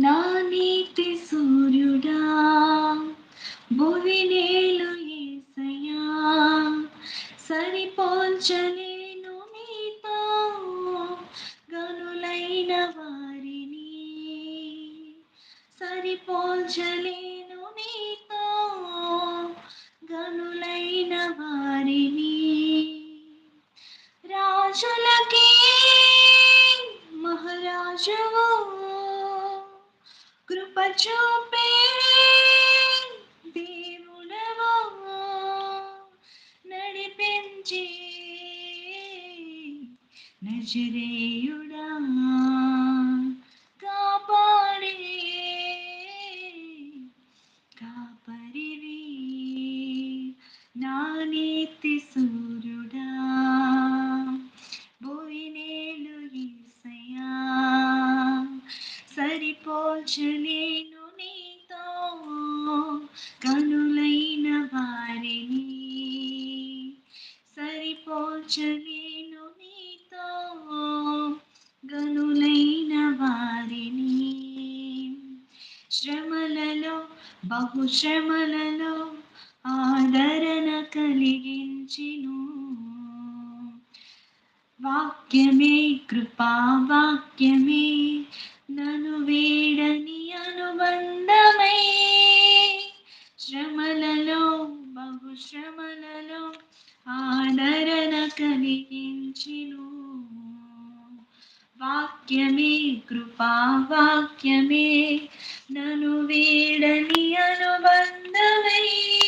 నా నీతి సూర్యుడా భువినేలు ఏసయా సరిపోల్చలేను నీతో గనులైన వారిని. సరిపోల్చలేను నీతో గనులైన వారిని. రాజులకి మహారాజువు కృప చూపే దేవుడవో నడిపించి నజరేయుడా. సరిపోల్చలేను నీతో గనులైన వారిని. శ్రమలలో బహుశ్రమలలో ఆదరణ కలిగించిను. వాక్యమే కృపా వాక్యమే నను వేడని అనుబంధమై వాక్యమే కృపా వాక్యమే. నను వీడని అనుబంధమే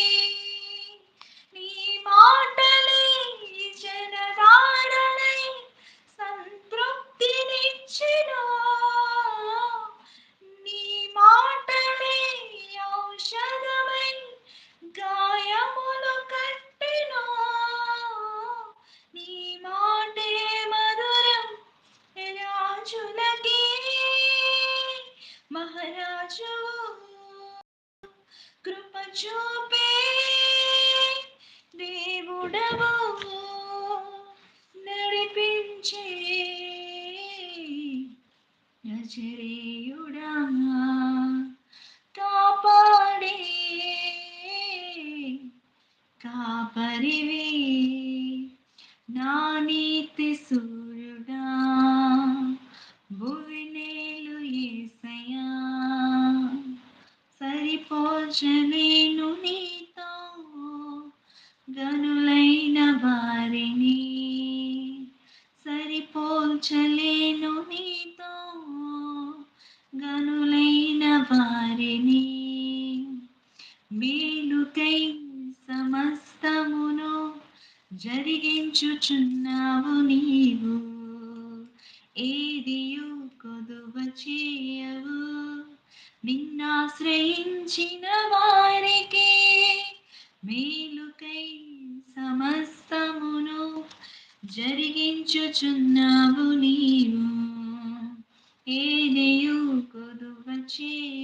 దేవుడవు నడిపించే నజరేయుడా కాపాడే కాపరివే నా నీతి సూర్యుడా భువినేలు ఏసయా సరిపోల్చలేను నీతో మేలుకై సమస్తమును జరిగించుచున్నావు నీవు. ఏదియు కొదువ చేయవు. నిన్నాశ్రయించిన వారికి మేలుకై సమస్తమును జరిగించుచున్నావు నీవు. ఏదియు కొదువ చేయ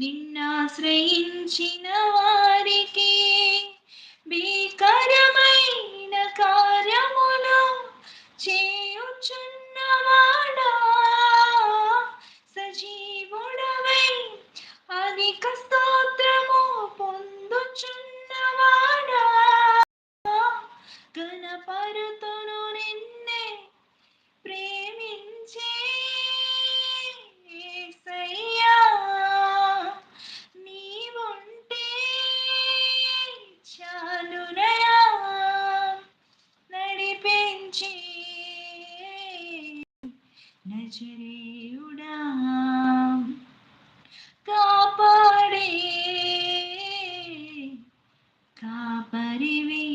నిన్నాశ్రయించిన వారికి నజరేయుడా కాపాడే కాపరివి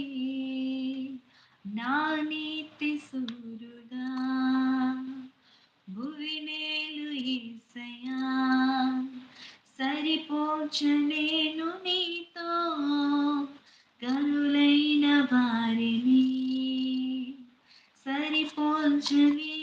నా నీతి సూరుడా భువినేలు ఈసయా సరిపోచలేను నీతో కరులైన వారిని సరిపోచలే